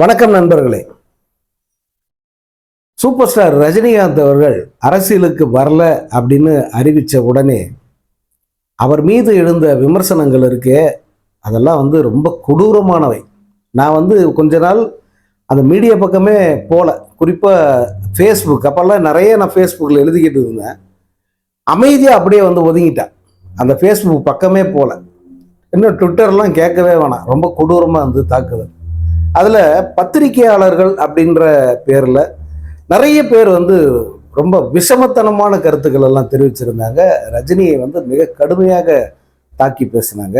வணக்கம் நண்பர்களே. Super star Rajinikanth அவர்கள் அரசியலுக்கு வரல அப்படின்னு அறிவித்த உடனே அவர் மீது எழுந்த விமர்சனங்கள் இருக்கே அதெல்லாம் வந்து ரொம்ப கொடூரமானவை. நான் வந்து கொஞ்ச நாள் அந்த மீடியா பக்கமே போகல குறிப்பாக ஃபேஸ்புக் அப்போல்லாம் நிறைய நான் ஃபேஸ்புக்கில் எழுதிக்கிட்டு இருந்தேன். அமைதியாக அப்படியே வந்து ஒதுங்கிட்டேன் அந்த ஃபேஸ்புக் பக்கமே போகல இன்னும் ட்விட்டர்லாம் கேட்கவே வேணாம். ரொம்ப கொடூரமாக வந்து தாக்குதல் அதில் பத்திரிகையாளர்கள் அப்படின்ற பேரில் நிறைய பேர் வந்து ரொம்ப விஷமத்தனமான கருத்துக்கள் எல்லாம் தெரிவிச்சிருந்தாங்க. ரஜினியை வந்து மிக கடுமையாக தாக்கி பேசினாங்க.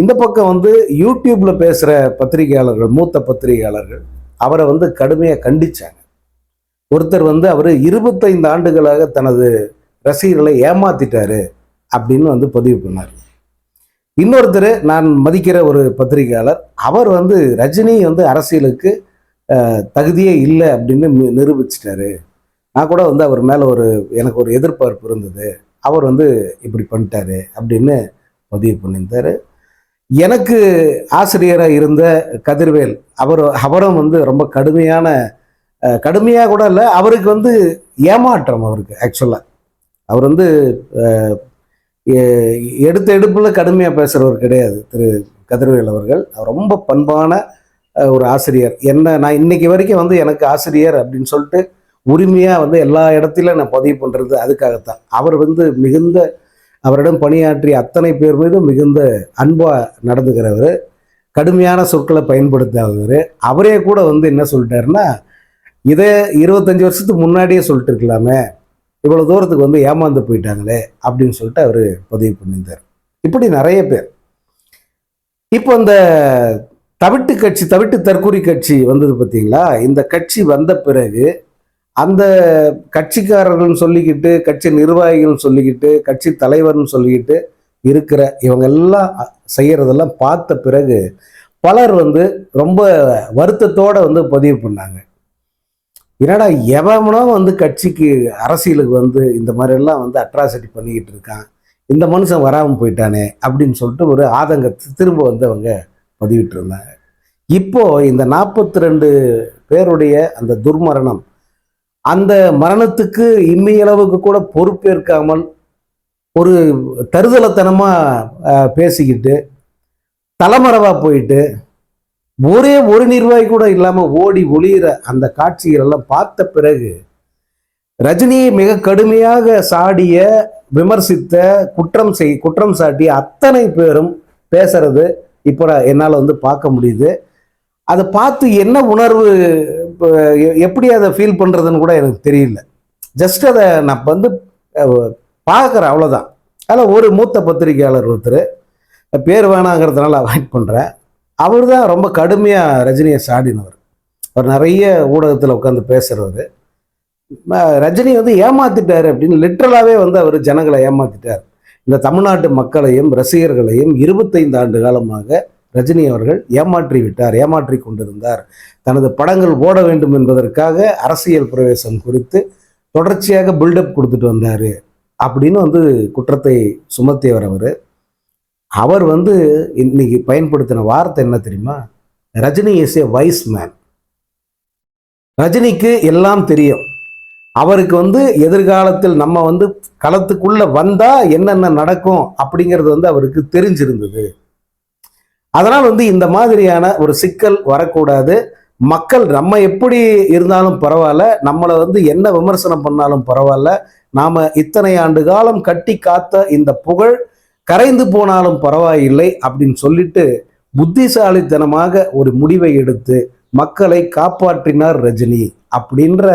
இந்த பக்கம் வந்து யூடியூப்ல பேசுகிற பத்திரிகையாளர்கள் மூத்த பத்திரிகையாளர்கள் அவரை வந்து கடுமையாக கண்டிச்சாங்க. ஒருத்தர் வந்து அவர் இருபத்தைந்து ஆண்டுகளாக தனது ரசிகர்களை ஏமாத்திட்டாரு அப்படின்னு வந்து பதிவு பண்ணார். இன்னொருத்தர் நான் மதிக்கிற ஒரு பத்திரிகையாளர் அவர் வந்து ரஜினி வந்து அரசியலுக்கு தகுதியே இல்லை அப்படின்னு நி- நிரூபிச்சிட்டாரு. நான் கூட வந்து அவர் மேலே ஒரு எனக்கு ஒரு எதிர்பார்ப்பு இருந்தது. அவர் வந்து இப்படி பண்ணிட்டாரு அப்படின்னு பதிவு பண்ணியிருந்தாரு. எனக்கு ஆசிரியராக இருந்த கதிர்வேல் அவர் அவரும் வந்து ரொம்ப கடுமையான கடுமையாக கூட இல்லை அவருக்கு வந்து ஏமாற்றம் அவருக்கு ஆக்சுவலாக அவர் வந்து எடுத்த எடுப்பில் கடுமையாக பேசுகிறவர் கிடையாது. திரு கதிர்வேல் அவர்கள். ரொம்ப பண்பான ஒரு ஆசிரியர். என்ன நான் இன்னைக்கு வரைக்கும் வந்து எனக்கு ஆசிரியர் அப்படின்னு சொல்லிட்டு உரிமையாக வந்து எல்லா இடத்திலும் நான் பதிவு பண்ணுறது அதுக்காகத்தான். அவர் வந்து மிகுந்த அவரிடம் பணியாற்றிய அத்தனை பேர் மீதும் மிகுந்த அன்பாக நடந்துக்கிறவர். கடுமையான சொற்களை பயன்படுத்தாதவர். அவரே கூட வந்து என்ன சொல்லிட்டாருன்னா இதை இருபத்தஞ்சி வருஷத்துக்கு முன்னாடியே சொல்லிட்டு இருக்கலாமே. இவ்வளோ தூரத்துக்கு வந்து ஏமாந்து போயிட்டாங்களே அப்படின்னு சொல்லிட்டு அவர் பதிவு பண்ணியிருந்தார். இப்படி நிறைய பேர். இப்போ இந்த தவிட்டு கட்சி தவிட்டு தற்கூரி கட்சி வந்தது பார்த்தீங்களா? இந்த கட்சி வந்த பிறகு அந்த கட்சிக்காரர்கள் சொல்லிக்கிட்டு கட்சி நிர்வாகிகள் சொல்லிக்கிட்டு கட்சி தலைவர்னு சொல்லிக்கிட்டு இருக்கிற இவங்க எல்லாம் செய்கிறதெல்லாம் பார்த்த பிறகு பலர் வந்து ரொம்ப வருத்தத்தோடு வந்து பதிவு பண்ணாங்க. என்னடா எவனோ வந்து கட்சிக்கு அரசியலுக்கு வந்து இந்த மாதிரிலாம் வந்து அட்ராசிட்டி பண்ணிக்கிட்டு இருக்கான். இந்த மனுஷன் வராமல் போயிட்டானே அப்படின்னு சொல்லிட்டு ஒரு ஆதங்கத்தை திரும்ப வந்து அவங்க பதிவிட்டு இருந்தாங்க. இப்போது இந்த நாற்பத்தி ரெண்டு பேருடைய அந்த துர்மரணம் அந்த மரணத்துக்கு இம்மையளவுக்கு கூட பொறுப்பேற்காமல் ஒரு தருதலைத்தனமாக பேசிக்கிட்டு தலைமறைவாக போயிட்டு ஒரே ஒரு நிர்வாகி கூட இல்லாமல் ஓடி ஒளியிற அந்த காட்சிகள் எல்லாம் பார்த்த பிறகு ரஜினியை மிக கடுமையாக சாடிய விமர்சித்த குற்றம் செய் குற்றம் சாட்டிய அத்தனை பேரும் பேசுறது இப்போ என்னால் வந்து பார்க்க முடியுது. அதை பார்த்து என்ன உணர்வு எப்படி அதை ஃபீல் பண்ணுறதுன்னு கூட எனக்கு தெரியல. ஜஸ்ட் அதை நான் வந்து பார்க்குறேன் அவ்வளோதான் அதில் ஒரு மூத்த பத்திரிகையாளர் ஒருத்தர் பேர் வேணாங்கிறதுனால அவாய்ட் பண்ணுறேன் அவர் தான் ரொம்ப கடுமையாக ரஜினியை சாடினவர். அவர் நிறைய ஊடகத்தில் உட்காந்து பேசுகிறவர் ரஜினி வந்து ஏமாத்திட்டார் அப்படின்னு லிட்ரலாகவே வந்து அவர் ஜனங்களை ஏமாத்திட்டார். இந்த தமிழ்நாட்டு மக்களையும் ரசிகர்களையும் இருபத்தைந்து ஆண்டு காலமாக ரஜினி அவர்கள் ஏமாற்றி விட்டார் ஏமாற்றி கொண்டிருந்தார். தனது படங்கள் ஓட வேண்டும் என்பதற்காக அரசியல் பிரவேசம் குறித்து தொடர்ச்சியாக பில்டப் கொடுத்துட்டு வந்தார் அப்படின்னு வந்து குற்றத்தை சுமத்தியவர் அவர். அவர் வந்து இன்னைக்கு பயன்படுத்தின வார்த்தை என்ன தெரியுமா? Rajini is a wise man ரஜினிக்கு எல்லாம் தெரியும். அவருக்கு வந்து எதிர்காலத்தில் நம்ம வந்து களத்துக்குள்ள வந்தா என்னென்ன நடக்கும் அப்படிங்கிறது வந்து அவருக்கு தெரிஞ்சிருந்தது. அதனால் வந்து இந்த மாதிரியான ஒரு சிக்கல் வரக்கூடாது. மக்கள் நம்ம எப்படி இருந்தாலும் பரவாயில்ல. நம்மளை வந்து என்ன விமர்சனம் பண்ணாலும் பரவாயில்ல. நாம இத்தனை ஆண்டு காலம் கட்டி காத்த இந்த புகழ் கரைந்து போனாலும் பரவாயில்லை அப்படின்னு சொல்லிட்டு புத்திசாலித்தனமாக ஒரு முடிவை எடுத்து மக்களை காப்பாற்றினார் ரஜினி அப்படின்ற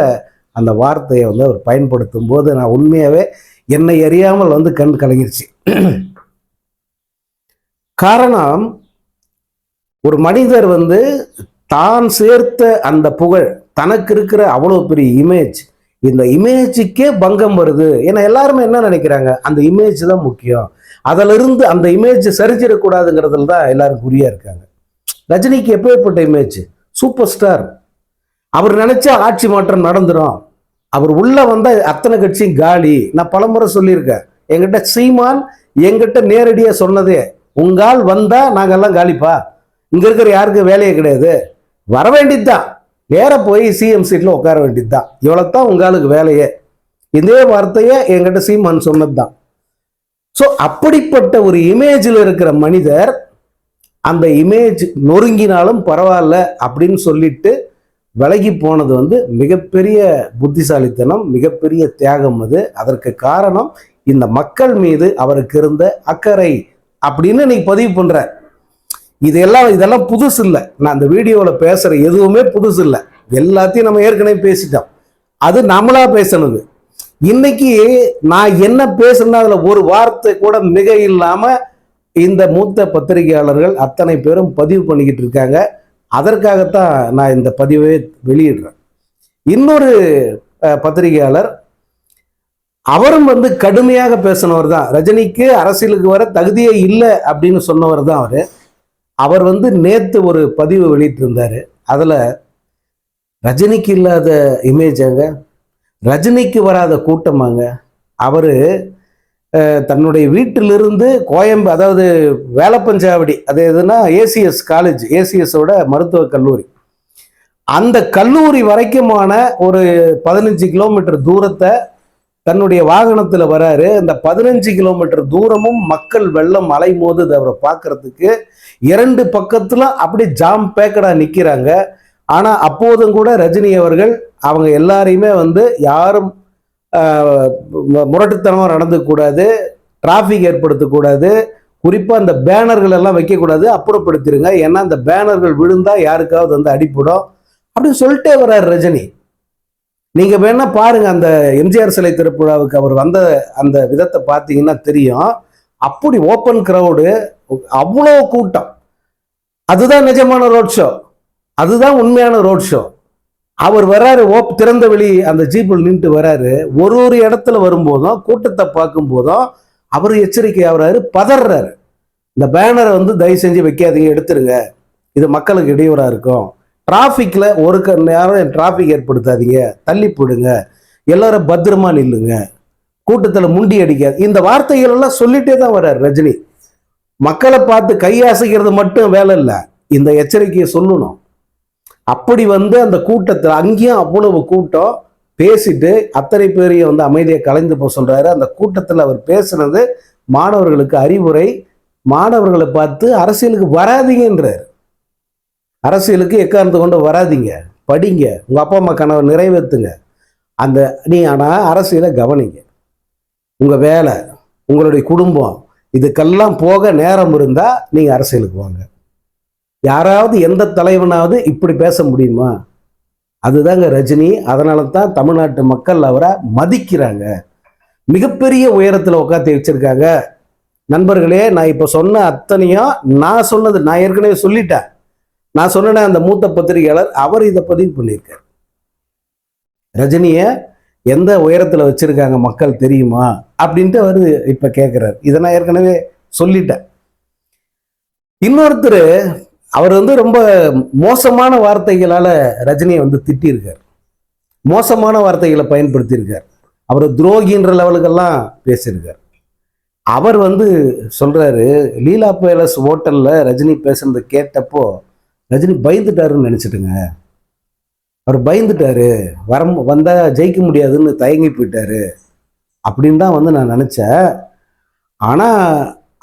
அந்த வார்த்தையை வந்து அவர் பயன்படுத்தும் போது நான் உண்மையாகவே என்னை அறியாமல் வந்து கண் கலங்கிருச்சு. காரணம் ஒரு மனிதர் வந்து தான் சேர்த்த அந்த புகழ் தனக்கு இருக்கிற அவ்வளோ பெரிய இமேஜ் இந்த இமேஜுக்கே பங்கம் வருது. ஏன்னா எல்லாருமே என்ன நினைக்கிறாங்க? அந்த இமேஜ் தான் முக்கியம். அதிலிருந்து அந்த இமேஜ் சரிஞ்சிடக்கூடாதுங்கிறதுல தான் எல்லாரும் குறியா இருக்காங்க. ரஜினிக்கு எப்பேற்பட்ட இமேஜ் சூப்பர் ஸ்டார் அவர் நினைச்சா ஆட்சி மாற்றம் நடந்துடும் அவர் உள்ள வந்தால் அத்தனை கட்சியும் காலி. நான் பலமுறை சொல்லியிருக்கேன். எங்கிட்ட சீமான் எங்கிட்ட நேரடியாக சொன்னதே உங்கால் வந்தால் நாங்கள்லாம் காலிப்பா. இங்கே இருக்கிற யாருக்கும் வேலையே கிடையாது. வர வேண்டியதுதான் நேர போய் சிஎம் சீட்டில் உட்கார வேண்டியது தான் இவ்வளோ தான் உங்களுக்கு வேலையே. இதே வார்த்தையை என்கிட்ட சீமான் சொன்னதுதான். ஸோ அப்படிப்பட்ட ஒரு இமேஜில் இருக்கிற மனிதர் அந்த இமேஜ் நொறுங்கினாலும் பரவாயில்ல அப்படின்னு சொல்லிட்டு விலகி போனது வந்து மிகப்பெரிய புத்திசாலித்தனம் மிகப்பெரிய தியாகம் அது. அதற்கு காரணம் இந்த மக்கள் மீது அவருக்கு இருந்த அக்கறை அப்படின்னு நீ பதிவு பண்ணுற இதெல்லாம் இதெல்லாம் புதுசு இல்லை. நான் அந்த வீடியோவில் பேசுகிற எதுவுமே புதுசு இல்லை. எல்லாத்தையும் நம்ம ஏற்கனவே பேசிட்டோம். அது நம்மளா பேசினது. இன்னைக்கு நான் என்ன பேசுறேன்னா அதில் ஒரு வார்த்தை கூட மிக இல்லாமல் இந்த மூத்த பத்திரிகையாளர்கள் அத்தனை பேரும் பதிவு பண்ணிக்கிட்டு இருக்காங்க. அதற்காகத்தான் நான் இந்த பதிவை வெளியிடுறேன். இன்னொரு பத்திரிகையாளர் அவரும் வந்து கடுமையாக பேசினவர் தான் ரஜினிக்கு அரசியலுக்கு வர தகுதியே இல்லை அப்படின்னு சொன்னவர் தான் அவர். அவர் வந்து நேற்று ஒரு பதிவு வெளியிட்டிருந்தாரு. அதில் ரஜினிக்கு இல்லாத இமேஜாங்க ரஜினிக்கு வராத கூட்டமாங்க அவர் தன்னுடைய வீட்டிலிருந்து கோயம்பு அதாவது வேலப்பஞ்சாவடி அது எதுனா ஏசிஎஸ் காலேஜ் ஏசிஎஸோட மருத்துவக் கல்லூரி. அந்த கல்லூரி வரைக்குமான ஒரு பதினஞ்சு கிலோமீட்டர் தூரத்தை தன்னுடைய வாகனத்தில் வராரு. இந்த பதினஞ்சு கிலோமீட்டர் தூரமும் மக்கள் வெள்ளம் அலை மோதுது அவரை பார்க்கறதுக்கு. இரண்டு பக்கத்துல அப்படி ஜாம் பேக்கடா நிக்கிறாங்க. ஆனா அப்போதும் கூட ரஜினி அவர்கள் அவங்க எல்லாரையுமே வந்து யாரும் முரட்டுத்தனமாக நடந்துக்கூடாது டிராஃபிக் ஏற்படுத்தக்கூடாது குறிப்பாக அந்த பேனர்கள் எல்லாம் வைக்கக்கூடாது அப்புறப்படுத்திடுங்க ஏன்னா அந்த பேனர்கள் விழுந்தா யாருக்காவது வந்து அடிப்படும் அப்படின்னு சொல்லிட்டே வர்றார் ரஜினி. நீங்க வேணா பாருங்க அந்த எம்ஜிஆர் சிலை திருப்புழாவுக்கு அவர் வந்த அந்த விதத்தை பார்த்தீங்கன்னா தெரியும். அப்படி ஓப்பன் க்ரௌடு அவ்வளோ கூட்டம். அதுதான் நிஜமான ரோட் ஷோ அதுதான் உண்மையான ரோட் ஷோ அவர் வராரு ஓப் திறந்த வெளி அந்த ஜீப்பில் நின்று வராரு. ஒரு ஒரு இடத்துல வரும்போதும் கூட்டத்தை பார்க்கும் போதும் அவர் எச்சரிக்கை ஆகுறாரு பதறாரு. இந்த பேனரை வந்து தயவு செஞ்சு வைக்காதீங்க எடுத்துருங்க. இது மக்களுக்கு இடையூறாக இருக்கும். டிராஃபிக்கில் ஒரு க நேரம் டிராஃபிக் ஏற்படுத்தாதீங்க. தள்ளி போடுங்க. எல்லாரும் பத்திரமா நில்லுங்க. கூட்டத்தில் முண்டி அடிக்காது. இந்த வார்த்தைகள் எல்லாம் சொல்லிட்டே தான் வர்றார் ரஜினி. மக்களை பார்த்து கையாசிக்கிறது மட்டும் வேலை இல்லை. இந்த எச்சரிக்கையை சொல்லணும். அப்படி வந்து அந்த கூட்டத்தில் அங்கேயும் அவ்வளவு கூட்டம். பேசிட்டு அத்தனை பேரையும் வந்து அமைதியை கலைந்து போக சொல்றாரு. அந்த கூட்டத்தில் அவர் பேசுனது மாணவர்களுக்கு அறிவுரை. மாணவர்களை பார்த்து அரசியலுக்கு வராதீங்கன்றார். அரசியலுக்கு எக்காரணத்தை கொண்டு வராதீங்க. படிங்க. உங்கள் அப்பா அம்மா கனவை நிறைவேற்றுங்க அந்த நீ ஆனால் அரசியலை கவனிங்க. உங்கள் வேலை உங்களுடைய குடும்பம் இதுக்கெல்லாம் போக நேரம் இருந்தால் நீங்கள் அரசியலுக்கு வாங்க. யாராவது எந்த தலைவனாவது இப்படி பேச முடியுமா? அதுதாங்க ரஜினி. அதனால தான் தமிழ்நாட்டு மக்கள் அவரை மதிக்கிறாங்க. மிகப்பெரிய உயரத்தில் உட்காந்து வச்சிருக்காங்க. நண்பர்களே நான் இப்போ சொன்ன அத்தனையும் நான் சொன்னது நான் ஏற்கனவே சொல்லிட்டேன். நான் சொன்ன அந்த மூத்த பத்திரிகையாளர் அவர் இதை பதிவு பண்ணியிருக்கார். ரஜினியை எந்த உயரத்தில் வச்சிருக்காங்க மக்கள் தெரியுமா? அப்படின்ட்டு அவர் இப்போ கேட்குறாரு இதை நான் ஏற்கனவே சொல்லிட்டேன். இன்னொருத்தர் அவர் வந்து ரொம்ப மோசமான வார்த்தைகளால ரஜினியை வந்து திட்டியிருக்கார். மோசமான வார்த்தைகளை பயன்படுத்தியிருக்கார். அவர் துரோகின்ற லெவலுக்கெல்லாம் பேசியிருக்கார். அவர் வந்து சொல்றாரு லீலா பேலஸ் ஹோட்டல்ல ரஜினி பேசுனதை கேட்டப்போ ரஜினி பயந்துட்டாருன்னு நினச்சிட்டுங்க. அவர் பயந்துட்டாரு. வர வந்தால் ஜெயிக்க முடியாதுன்னு தயங்கி போயிட்டாரு. அப்படின்னு தான் வந்து நான் நினச்சேன். ஆனால்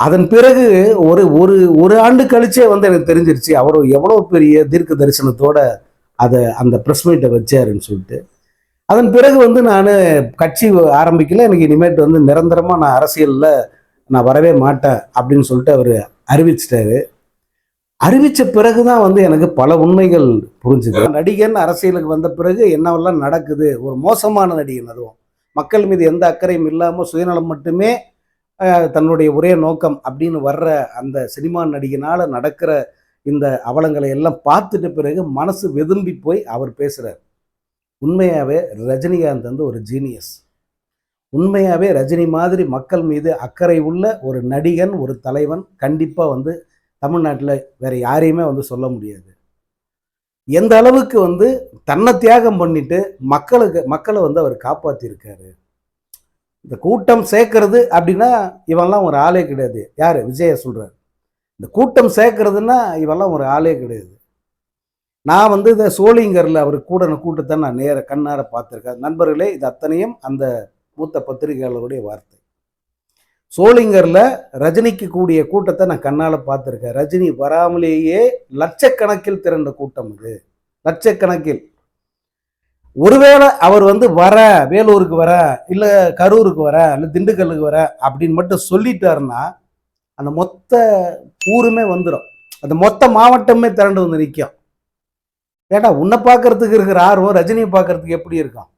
அதன் பிறகு ஒரு ஒரு ஒரு ஆண்டு கழிச்சே வந்து எனக்கு தெரிஞ்சிருச்சு அவர் எவ்வளோ பெரிய தீர்க்க தரிசனத்தோட அதை அந்த ப்ரெஸ் மீட்டை வச்சாருன்னு சொல்லிட்டு. அதன் பிறகு வந்து நான் கட்சி ஆரம்பிக்கல எனக்கு இனிமேட்டு வந்து நிரந்தரமாக நான் அரசியலில் நான் வரவே மாட்டேன் அப்படின்னு சொல்லிட்டு அவர் அறிவிச்சிட்டாரு. அறிவிச்ச பிறகுதான் வந்து எனக்கு பல உண்மைகள் புரிஞ்சுது. நடிகன் அரசியலுக்கு வந்த பிறகு என்னவெல்லாம் நடக்குது? ஒரு மோசமான நடிகன் அதுவும். மக்கள் மீது எந்த அக்கறையும் இல்லாமல் சுயநலம் மட்டுமே தன்னுடைய ஒரே நோக்கம் அப்படின்னு வர்ற அந்த சினிமா நடிகனால் நடக்கிற இந்த அவலங்களை எல்லாம் பார்த்துட்ட பிறகு மனசு வெதும்பி போய் அவர் பேசுகிறார் உண்மையாகவே ரஜினிகாந்த் வந்து ஒரு ஜீனியஸ் உண்மையாகவே ரஜினி மாதிரி மக்கள் மீது அக்கறை உள்ள ஒரு நடிகன் ஒரு தலைவன் கண்டிப்பாக வந்து தமிழ்நாட்டில் வேற யாரையுமே வந்து சொல்ல முடியாது. எந்த அளவுக்கு வந்து தன்னை தியாகம் பண்ணிட்டு மக்களுக்கு மக்களை வந்து அவர் காப்பாற்றியிருக்காரு இந்த கூட்டம் சேர்க்கறது அப்படின்னா இவன்லாம் ஒரு ஆளே கிடையாது. யார்? விஜய சொல்கிறார் இந்த கூட்டம் சேர்க்கறதுன்னா இவெல்லாம் ஒரு ஆளே கிடையாது. நான் வந்து இந்த சோழிங்கரில் அவர் கூடின கூட்டத்தை நான் நேர கண்ணார பார்த்துருக்கேன். நண்பர்களே இது அத்தனையும் அந்த மூத்த பத்திரிகையாளருடைய வார்த்தை. சோளிங்கரில் ரஜினிக்கு கூடிய கூட்டத்தை நான் கண்ணால் பார்த்துருக்கேன். ரஜினி வராமலேயே லட்சக்கணக்கில் திரண்ட கூட்டம் இது லட்சக்கணக்கில். ஒருவேளை அவர் வந்து வர வேலூருக்கு வர இல்லை கரூருக்கு வர இல்லை திண்டுக்கல்லுக்கு வர அப்படின்னு மட்டும் சொல்லிட்டாருன்னா அந்த மொத்த ஊருமே வந்துடும் அந்த மொத்த மாவட்டமே திரண்டு வந்து நிற்கும். ஏடா உன்னை பார்க்கறதுக்கு இருக்கிற ஆர்வம் ரஜினியை பார்க்கறதுக்கு எப்படி இருக்கும்?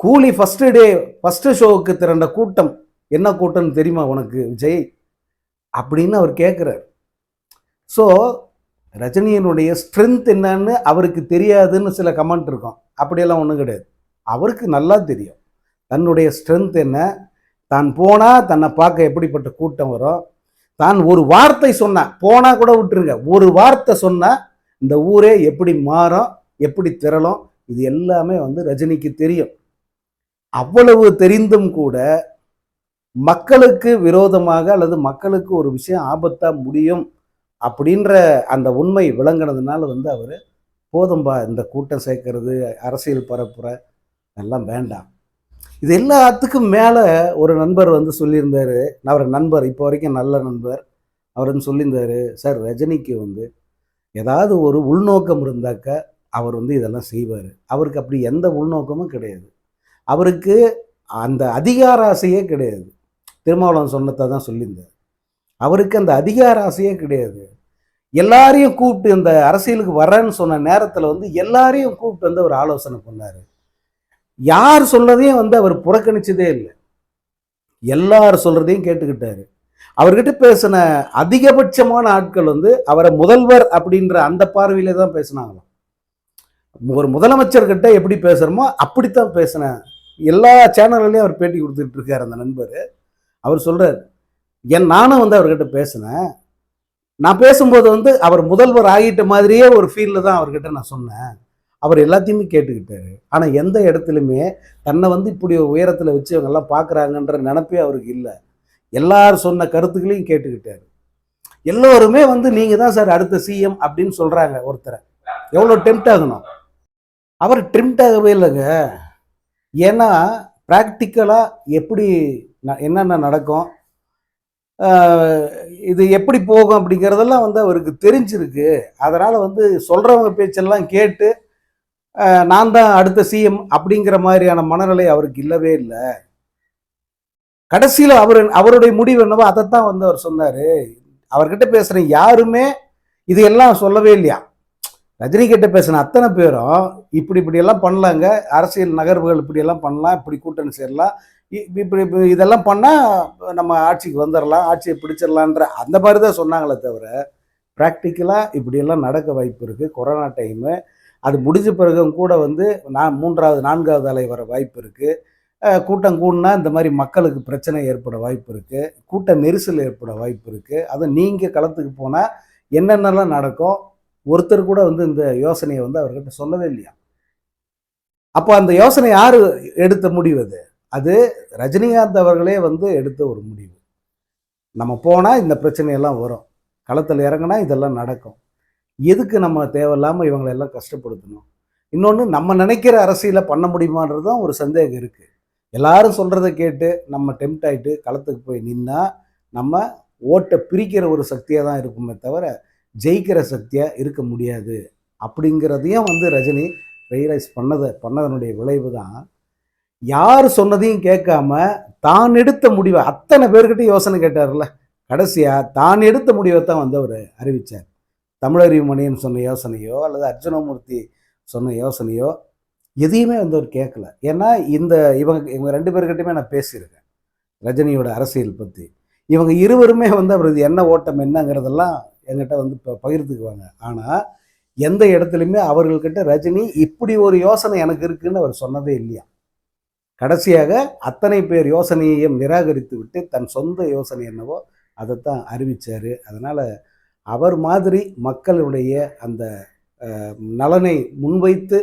கூலி ஃபஸ்ட்டு டே ஃபஸ்ட்டு ஷோவுக்கு திரண்ட கூட்டம் என்ன கூட்டம்னு தெரியுமா உனக்கு விஜய்? அப்படின்னு அவர் கேட்குறார் ஸோ ரஜினியினுடைய ஸ்ட்ரென்த் என்னன்னு அவருக்கு தெரியாதுன்னு சில கமெண்ட் இருக்கும். அப்படியெல்லாம் ஒன்றும் கிடையாது. அவருக்கு நல்லா தெரியும். தன்னுடைய ஸ்ட்ரென்த் என்ன? தான் போனால் தன்னை பார்க்க எப்படிப்பட்ட கூட்டம் வரும்? தான் ஒரு வார்த்தை சொன்னா போனால் கூட விட்டுருங்க. ஒரு வார்த்தை சொன்னால் இந்த ஊரே எப்படி மாறும் எப்படி திரளும் இது எல்லாமே வந்து ரஜினிக்கு தெரியும். அவ்வளவு தெரிந்தும் கூட மக்களுக்கு விரோதமாக அல்லது மக்களுக்கு ஒரு விஷயம் ஆபத்தாக முடியும் அப்படின்ற அந்த உண்மை விளங்குனதுனால வந்து அவர் போதும்பா இந்த கூட்டம் சேர்க்கறது அரசியல் பரப்புற எல்லாம் வேண்டாம். இது எல்லாத்துக்கும் மேலே ஒரு நண்பர் வந்து சொல்லியிருந்தார். அவர் நண்பர் இப்போ வரைக்கும் நல்ல நண்பர். அவர் வந்து சொல்லியிருந்தார் சார் ரஜினிக்கு வந்து ஏதாவது ஒரு உள்நோக்கம் இருந்தாக்க அவர் வந்து இதெல்லாம் செய்வார். அவருக்கு அப்படி எந்த உள்நோக்கமும் கிடையாது. அவருக்கு அந்த அதிகார ஆசையே கிடையாது. திருமாவளவன் சொன்னதை தான் சொல்லியிருந்தார். அவருக்கு அந்த அதிகார ஆசையே கிடையாது. எல்லாரையும் கூப்பிட்டு இந்த அரசியலுக்கு வரேன்னு சொன்ன நேரத்தில் வந்து எல்லாரையும் கூப்பிட்டு வந்து அவர் ஆலோசனை பண்ணார். யார் சொன்னதையும் வந்து அவர் புறக்கணிச்சதே இல்லை. எல்லார் சொல்கிறதையும் கேட்டுக்கிட்டாரு. அவர்கிட்ட பேசின அதிகபட்சமான ஆட்கள் வந்து அவரை முதல்வர் அப்படின்ற அந்த பார்வையில தான் பேசினாங்களாம். ஒரு முதலமைச்சர்கிட்ட எப்படி பேசுகிறோமோ அப்படித்தான் பேசினேன் எல்லா சேனல்லையும் அவர் பேட்டி கொடுத்துட்ருக்காரு அந்த நண்பர். அவர் சொல்கிறார் என் நானும் வந்து அவர்கிட்ட பேசினேன். நான் பேசும்போது வந்து அவர் முதல்வர் ஆகிட்ட மாதிரியே ஒரு ஃபீல்டில் தான் அவர்கிட்ட நான் சொன்னேன். அவர் எல்லாத்தையுமே கேட்டுக்கிட்டாரு. ஆனால் எந்த இடத்துலையுமே தன்னை வந்து இப்படி உயரத்தில் வச்சு அவங்க எல்லாம் பார்க்குறாங்கன்ற நினப்பே அவருக்கு இல்லை. எல்லாரும் சொன்ன கருத்துக்களையும் கேட்டுக்கிட்டாரு. எல்லோருமே வந்து நீங்கள் தான் சார் அடுத்த சிஎம் அப்படின்னு சொல்கிறாங்க ஒருத்தரை. எவ்வளோ டெம்ட் ஆகணும்? அவர் ட்ரிம்ட் ஆகவே இல்லைங்க. ஏன்னா ப்ராக்டிக்கலாக எப்படி என்னென்ன நடக்கும்? ஆஹ் இது எப்படி போகும் அப்படிங்கிறதெல்லாம் வந்து அவருக்கு தெரிஞ்சிருக்கு. அதனால் வந்து சொல்கிறவங்க பேச்செல்லாம் கேட்டு நான் தான் அடுத்த சிஎம் அப்படிங்கிற மாதிரியான மனநிலை அவருக்கு இல்லவே இல்லை. கடைசியில் அவர் அவருடைய முடிவு என்னவோ அதைத்தான் வந்து அவர் சொன்னார். அவர்கிட்ட பேசுகிற யாருமே இதையெல்லாம் சொல்லவே இல்லையா? ரஜினி கிட்ட பேசின அத்தனை பேரும் இப்படி இப்படியெல்லாம் பண்ணலாங்க. அரசியல் நகர்வுகள் இப்படியெல்லாம் பண்ணலாம். இப்படி கூட்டணி சேரலாம். இப்படி இப்படி இதெல்லாம் பண்ணால் நம்ம ஆட்சிக்கு வந்துடலாம் ஆட்சியை பிடிச்சிடலான்ற அந்த மாதிரி தான் சொன்னாங்களே தவிர ப்ராக்டிக்கலாக இப்படியெல்லாம் நடக்க வாய்ப்பு இருக்குது கொரோனா டைமு அது முடிஞ்ச பிறகும் கூட வந்து நான் மூன்றாவது நான்காவது அலை வர வாய்ப்பு இருக்குது கூட்டம் கூடினா இந்த மாதிரி மக்களுக்கு பிரச்சனை ஏற்பட வாய்ப்பு இருக்குது கூட்ட நெரிசல் ஏற்பட வாய்ப்பு இருக்குது அது நீங்கள் களத்துக்கு போனால் என்னென்னலாம் நடக்கும்? ஒருத்தர் கூட வந்து இந்த யோசனையை வந்து அவர்கிட்ட சொல்லவே இல்லையா? அப்போ அந்த யோசனை யார் எடுத்த முடிவு அது? அது ரஜினிகாந்த் அவர்களே வந்து எடுத்த ஒரு முடிவு. நம்ம போனால் இந்த பிரச்சனையெல்லாம் வரும். களத்தில் இறங்கினா இதெல்லாம் நடக்கும். எதுக்கு நம்ம தேவையில்லாமல் இவங்களை எல்லாம் கஷ்டப்படுத்தணும்? இன்னொன்று நம்ம நினைக்கிற அரசியலை பண்ண முடியுமான்றது தான் ஒரு சந்தேகம் இருக்குது எல்லாரும் சொல்கிறத கேட்டு நம்ம டெம்ட் ஆகிட்டு களத்துக்கு போய் நின்னா நம்ம ஓட்டை பிரிக்கிற ஒரு சக்தியாக தான் இருக்குமே தவிர ஜெயிக்கிற சக்தியாக இருக்க முடியாது. அப்படிங்கிறதையும் வந்து ரஜினி ரியலைஸ் பண்ணதை பண்ணதனுடைய விளைவு தான். யார் சொன்னதையும் கேட்காம தான் எடுத்த முடிவை அத்தனை பேர்கிட்ட யோசனை கேட்டார்ல. கடைசியாக தான் எடுத்த முடிவை தான் வந்து அவர் அறிவித்தார் தமிழறிவு மணியன் சொன்ன யோசனையோ அல்லது அர்ஜுனமூர்த்தி சொன்ன யோசனையோ எதையுமே வந்து அவர் கேட்கல. ஏன்னா இந்த இவங்க இவங்க ரெண்டு பேர்கிட்டயுமே நான் பேசியிருக்கேன். ரஜினியோட அரசியல் பற்றி இவங்க இருவருமே வந்து அவர் இது என்ன ஓட்டம் என்னங்கிறதெல்லாம் என்கிட்ட வந்து இப்போ பகிர்ந்துக்குவாங்க. ஆனால் எந்த இடத்துலையுமே அவர்கள்கிட்ட ரஜினி இப்படி ஒரு யோசனை எனக்கு இருக்குன்னு அவர் சொன்னதே இல்லையா? கடைசியாக அத்தனை பேர் யோசனையையும் நிராகரித்து விட்டு தன் சொந்த யோசனை என்னவோ அதைத்தான் அறிவிச்சார். அதனால் அவர் மாதிரி மக்களுடைய அந்த நலனை முன்வைத்து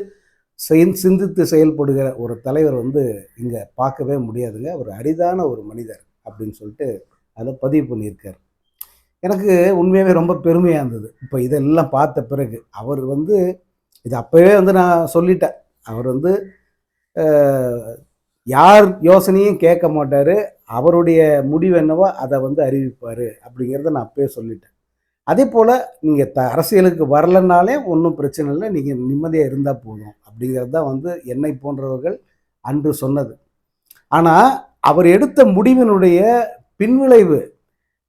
சிந்தித்து செயல்படுகிற ஒரு தலைவர் வந்து இங்கே பார்க்கவே முடியாதுங்க. ஒரு அரிதான ஒரு மனிதர் அப்படின்னு சொல்லிட்டு அதை பதிவு பண்ணியிருக்கார். எனக்கு உண்மையாகவே ரொம்ப பெருமையாக இருந்தது. இப்போ இதெல்லாம் பார்த்த பிறகு அவர் வந்து இது அப்போவே வந்து நான் சொல்லிட்டேன். அவர் வந்து யார் யோசனையும் கேட்க மாட்டார். அவருடைய முடிவு என்னவோ அதை வந்து அறிவிப்பார் அப்படிங்கிறத நான் அப்பயே சொல்லிட்டேன். அதே போல் நீங்கள் த அரசியலுக்கு வரலனாலே ஒன்றும் பிரச்சனை இல்லை. நீங்கள் நிம்மதியாக இருந்தால் போதும் அப்படிங்கிறது தான் வந்து என்னை போன்றவர்கள் அன்று சொன்னது. ஆனால் அவர் எடுத்த முடிவினுடைய பின்விளைவு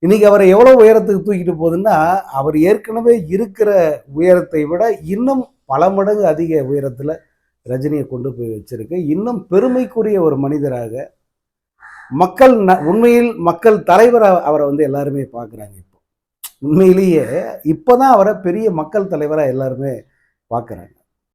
இன்னைக்கு அவரை எவ்வளோ உயரத்துக்கு தூக்கிட்டு போகுதுன்னா அவர் ஏற்கனவே இருக்கிற உயரத்தை விட இன்னும் பல மடங்கு அதிக உயரத்தில் ரஜினியை கொண்டு போய் வச்சிருக்கு. இன்னும் பெருமைக்குரிய ஒரு மனிதராக மக்கள் ந- உண்மையில் மக்கள் தலைவராக அவரை வந்து எல்லாருமே பார்க்குறாங்க இப்போ. உண்மையிலேயே இப்போ தான் அவரை பெரிய மக்கள் தலைவராக எல்லாருமே பார்க்குறாங்க.